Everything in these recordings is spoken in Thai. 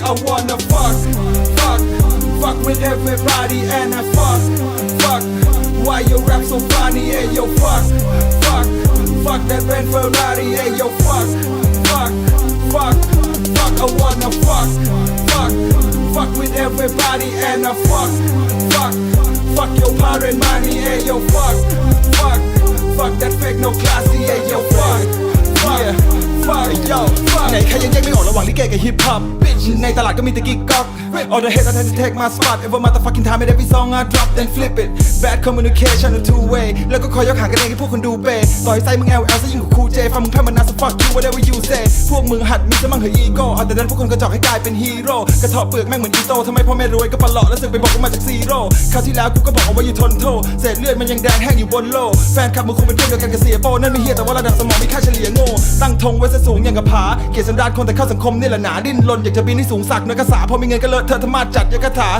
I wanna fuck, fuck, fuck with everybody and I fuck, fuck. Why you rap so funny? Hey yo, fuck, fuck, fuck that Ben Ferrari. Hey yo, fuck, fuck, fuck, fuck. I wanna fuck, fuck, fuck with everybody and I fuck, fuck, fuck your parent money. Hey yo, fuck, fuck, fuck that fake no classy. ใครยังแยกไม่ออกระหว่างลิเกกับฮิปฮอปในตลาดก็มีแต่กิ๊กก๊อก All the hate I tend to take my spot Every motherfucking time and every song I drop then flip it Bad communication a two way แล้วก็คอยยกหางกันเองให้พวกคนดูเปย์ต่อยไซมึง LL ซะยิ่งกว่าครูเจฟังมึงแพ้มันนาส fuck you whatever you say พวกมึงหัดมีสมั่งเหอะอีโก้เอาแต่ดันพวกคนกระจอกให้กลายเป็นฮีโร่กระเทาะเปลือกแม่งเหมือนอีโต้ทำไมพ่อแม่รวยก็ปลาะแล้วสึกไปบอกกูมาจากซีโร่คราวที่แล้วกูก็บอกเอาไว้อยู่ทนโทเศษเลือดมันยังแดงแห้งอยู่บนโลกแฟนคลับมึงคงเป็นเพื่อนเดียวกันกับเสียโป้นั่นไม่เฮียแต่ว่าระดับสมองมีค่าเฉลี่ยโง่ตั้งธงไว้ซะสูงอย่างกับผาเกียรติสันดานคนแต่เข้าสังคมนี่แหละหนาดิ้นรนอยากจะบินให้สูงสักนักกษาพอมีเงินก็เลอะเทอะธรรมาจัดยังกระถา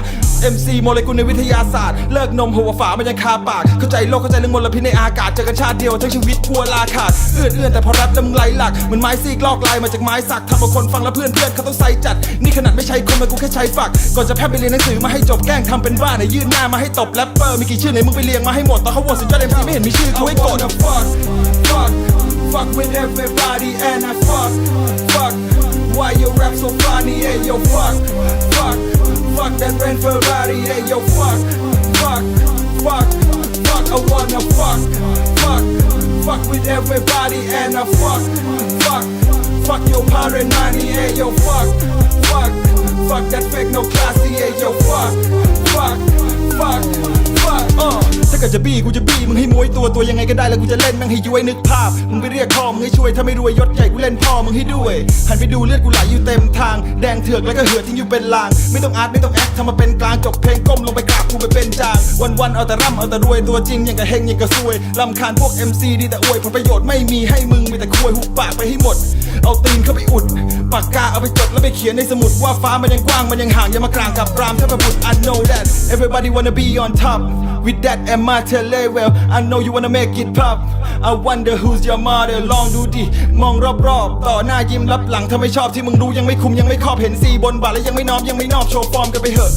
MC โมเลกุลในวิทยาศาสตร์ เลิกนมหัวฝามันยังคาปาก เข้าใจโลกเข้าใจเรื่องมลพิษในอากาศเจอกันชาติเดียวทั้งชีวิตกลัวลาขาดเอื้อนเอื้อนแต่พอรับแล้วมึงไหลหลักเหมือนไม้ซีกลอกลายมาจากไม้สักทำเอาคนฟังแล้วเพื่อนเพื่อนเขาต้องใส่จัด นี่ขนาดไม่ใช่คนมากูแค่ใช้ฝักก่อนจะแพร่ไปเรียนหนังสือมาให้จบแกล้งทำเป็นบ้าไหนยื่นหน้ามาให้ตบแรปเปอร์มีกี่ชื่อไหนมึงไปเรียงมาให้หมดตอนเขาโหวตสุดยอด MC ไม่เห็นมีชื่อกูให้ I กด wanna fuck, with everybody and I fuck, fuck. Why you rap so funny? Hey yo, fuck, fuck, fuck that Ben Ferrari. Hey yo, fuck, fuck, fuck, fuck. I wanna fuck, fuck, fuck with everybody and I fuck, fuck, fuck your parent money. Hey yo, fuck, fuck, fuck that fake no classy. Hey yo, fuck, าเกิดจะบี้กูจะบี้มึงให้มวยตัวตัวยังไงก็ได้แล้วกูจะเล่นแม่งให้ย้วยนึกภาพมึงไปเรียกพ่อมึงให้ช่วยถ้าไม่รวยยศใหญ่กูเล่นพ่อมึงให้ด้วยหันไปดูเลือดกูไหลอยู่เต็มทาง แดงเถือกแล้วก็เหือดทิ้งอยู่เป็นลาง ไม่ต้องอาร์ตไม่ต้องแอคทำมาเป็นกลางจบเพลงก้มลงไปกราบกูไปเป็นจาง วันวันๆเอาแต่ร่ำเอาแต่รวยตัวจริงอย่างกับเฮงอย่างกับซวยลำคาญพวก MC ดีแต่อวยผลประโยชน์ไม่มีให้มึงมีแต่ควยหุบปากไปให้หมด เอาตีนเข้าไปอุด ปากกาเอาไปจดแล้วไปเขียนในสมุดว่าฟ้ามันยังกว้างมันยังห่างอย่ามากลางกับรามถ้าประบุตร I know that everybody wanna be on top with that and my level I know you wanna make it pop I wonder who's your mother ลองดูดิ มองรอบๆ ต่อหน้ายิ้มรับหลังถ้าไม่ชอบที่มึงรู้ยังไม่คุมยังไม่ครอบเห็นซีบนบาทแล้วยังไม่น้อมยังไม่นอบโชว์ฟอร์มกันไปเหอะ